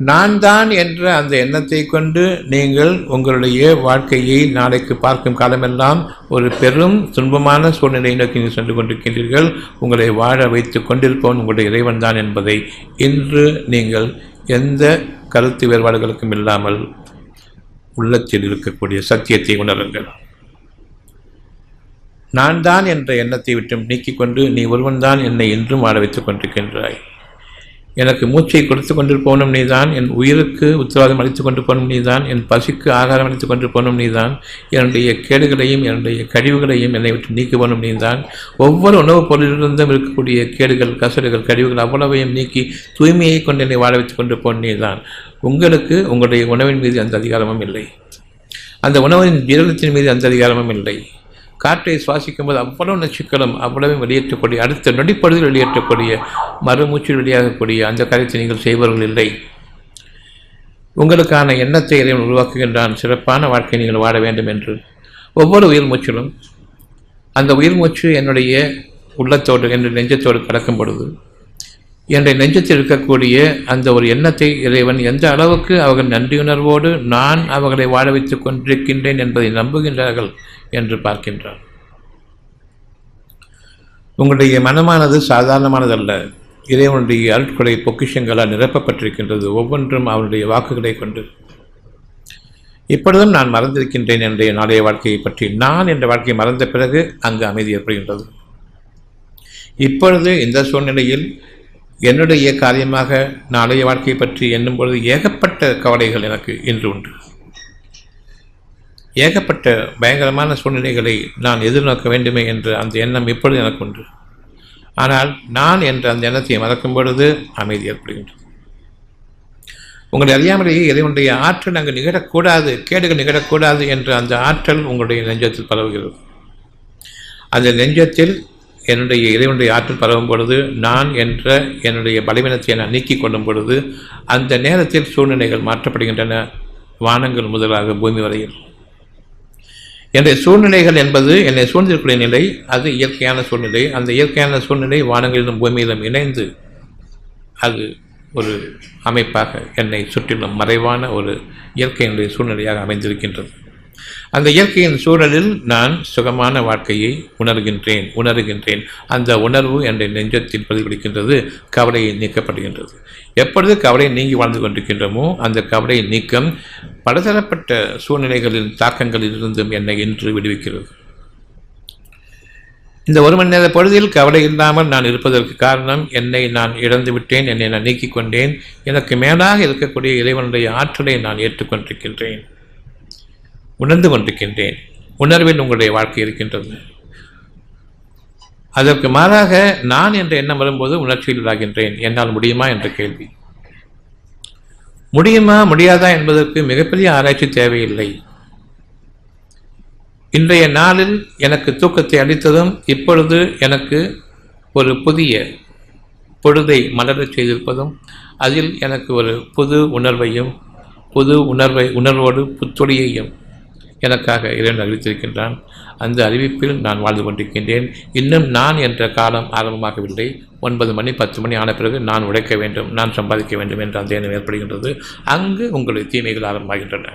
நான் தான் என்ற அந்த எண்ணத்தை கொண்டு நீங்கள் உங்களுடைய வாழ்க்கையை நாளைக்கு பார்க்கும் காலமெல்லாம் ஒரு பெரும் துன்பமான சூழ்நிலையை நோக்கி நீங்கள் சென்று கொண்டிருக்கின்றீர்கள். உங்களை வாழ வைத்து கொண்டிருப்பவன் உங்களுடைய இறைவன் தான் என்பதை இன்று நீங்கள் எந்த கருத்து வேறுபாடுகளுக்கும் இல்லாமல் உள்ளத்தில் இருக்கக்கூடிய சத்தியத்தை உணருங்கள். நான் தான் என்ற எண்ணத்தை விட்டு நீக்கிக்கொண்டு நீ ஒருவன்தான் என்னை இன்றும் வாழ வைத்துக் கொண்டிருக்கின்றாய். எனக்கு மூச்சை கொடுத்து கொண்டு போனும் நீதான் என் உயிருக்கு உத்தரவாதம் அளித்து கொண்டு போனும் நீதான் என் பசிக்கு ஆகாரம் அளித்துக் கொண்டு போனும் நீதான் என்னுடைய கேடுகளையும் என்னுடைய கழிவுகளையும் என்னை விட்டு நீக்கி போனும் நீதான். ஒவ்வொரு உணவுப் பொருளிலிருந்தும் இருக்கக்கூடிய கேடுகள் கசடுகள் கழிவுகள் அவ்வளவையும் நீக்கி தூய்மையை கொண்டு என்னை வாழ வைத்து கொண்டு போன நீதான். உங்களுக்கு உங்களுடைய உணவின் மீது அந்த அதிகாரமும் இல்லை. அந்த உணவின் விரலத்தின் மீது அந்த அதிகாரமும் இல்லை. காற்றை சுவாசிக்கும் போது அவ்வளவு நச்சுக்களும் அவ்வளவு வெளியேற்றக்கூடிய அடுத்த நொடிப்பொழுதில் வெளியேற்றக்கூடிய மறுமூச்சில் வெளியாகக்கூடிய அந்த காரியத்தை நீங்கள் செய்பவர்கள் இல்லை. உங்களுக்கான எண்ணத்தை இறைவன் உருவாக்குகின்றான். சிறப்பான வாழ்க்கை நீங்கள் வாழ வேண்டும் என்று. ஒவ்வொரு உயிர் மூச்சிலும் அந்த உயிர் மூச்சு என்னுடைய உள்ளத்தோடு என்னுடைய நெஞ்சத்தோடு கலக்கும் பொழுது என்னுடைய நெஞ்சத்தில் இருக்கக்கூடிய அந்த ஒரு எண்ணத்தை இறைவன் எந்த அளவுக்கு அவர்கள் நன்றியுணர்வோடு நான் அவர்களை வாழ வைத்துக் கொண்டிருக்கின்றேன் என்பதை நம்புகின்றார்கள் என்று பார்க்கின்றான் உங்களுடைய மனமானது சாதாரணமானதல்ல. இறைவனுடைய அருட்கொடை பொக்கிஷங்களால் நிரப்பப்பட்டிருக்கின்றது. ஒவ்வொன்றும் அவனுடைய வாக்குகளை கொண்டு. இப்பொழுதும் நான் மறந்திருக்கின்றேன் என்னுடைய நாளைய வாழ்க்கையை பற்றி. நான் என்ற வாழ்க்கையை மறந்த பிறகு அங்கு அமைதி ஏற்படுகின்றது. இப்பொழுது இந்த சூழ்நிலையில் என்னுடைய காரியமாக நாளைய வாழ்க்கையை பற்றி எண்ணும் பொழுது ஏகப்பட்ட கவலைகள் எனக்கு இன்று உண்டு. ஏகப்பட்ட பயங்கரமான சூழ்நிலைகளை நான் எதிர்நோக்க வேண்டுமே என்ற அந்த எண்ணம் இப்பொழுது எனக்கு உண்டு. ஆனால் நான் என்ற அந்த எண்ணத்தை மறக்கும் பொழுது அமைதி ஏற்படுகின்றது. உங்களை அறியாமலேயே இறைவனுடைய ஆற்றல் அங்கு நிகழக்கூடாது கேடுகள் நிகழக்கூடாது என்ற அந்த ஆற்றல் உங்களுடைய நெஞ்சத்தில் பரவுகிறது. அந்த நெஞ்சத்தில் என்னுடைய இறைவனுடைய ஆற்றல் பரவும் பொழுது நான் என்ற என்னுடைய பலவீனத்தை நான் நீக்கி கொள்ளும் பொழுது அந்த நேரத்தில் சூழ்நிலைகள் மாற்றப்படுகின்றன. வானங்கள் முதலாக பூமி வரையில். என்னுடைய சூழ்நிலைகள் என்பது என்னை சூழ்ந்திருக்கூடிய நிலை அது இயற்கையான சூழ்நிலை. அந்த இயற்கையான சூழ்நிலை வானங்களிலும் பூமியிலும் இணைந்து அது ஒரு அமைப்பாக என்னை சுற்றிலும் மறைவான ஒரு இயற்கையினுடைய சூழ்நிலையாக அமைந்திருக்கின்றது. அந்த இயற்கையின் சூழலில் நான் சுகமான வாழ்க்கையை உணர்கின்றேன் உணர்கின்றேன். அந்த உணர்வு என்னுடைய நெஞ்சத்தில் பிரதிபலிக்கின்றது கவலையை நீக்கப்படுகின்றது. எப்பொழுது கவலை நீங்கி வாழ்ந்து கொண்டிருக்கின்றோமோ அந்த கவலை நீக்கம் பலதரப்பட்ட சூழ்நிலைகளின் தாக்கங்களில் இருந்தும் என்னை இன்று விடுவிக்கிறது. இந்த ஒரு மணி நேர பொழுதில் கவலை இல்லாமல் நான் இருப்பதற்கு காரணம் என்னை நான் இழந்து விட்டேன் என்னை நான் நீக்கிக் கொண்டேன். எனக்கு மேலாக இருக்கக்கூடிய இறைவனுடைய ஆற்றலை நான் ஏற்றுக்கொண்டிருக்கின்றேன். உணர்ந்து கொண்டிருக்கின்றேன். உணர்வில் உங்களுடைய வாழ்க்கை இருக்கின்றது. அதற்கு மாறாக நான் என்ற எண்ணம் வரும்போது உணர்ச்சியில் உள்ளாகின்றேன் என்னால் முடியுமா என்ற கேள்வி. முடியுமா முடியாதா என்பதற்கு மிகப்பெரிய ஆராய்ச்சி தேவையில்லை. இன்றைய நாளில் எனக்கு தூக்கத்தை அளித்ததும் இப்பொழுது எனக்கு ஒரு புதிய பொழுதை மலரச் செய்திருப்பதும் அதில் எனக்கு ஒரு புது உணர்வையும் புது உணர்வை உணர்வோடு புத்தொழியையும் எனக்காக இறைவன் அறிவித்திருக்கின்றான் அந்த அறிவிப்பில் நான் வாழ்ந்து கொண்டிருக்கின்றேன். இன்னும் நான் என்ற காலம் ஆரம்பமாகவில்லை. ஒன்பது மணி பத்து மணி ஆன பிறகு நான் உழைக்க வேண்டும் நான் சம்பாதிக்க வேண்டும் என்ற அந்த எண்ணம் ஏற்படுகின்றது. அங்கு உங்களுடைய தீமைகள் ஆரம்பமாகின்றன.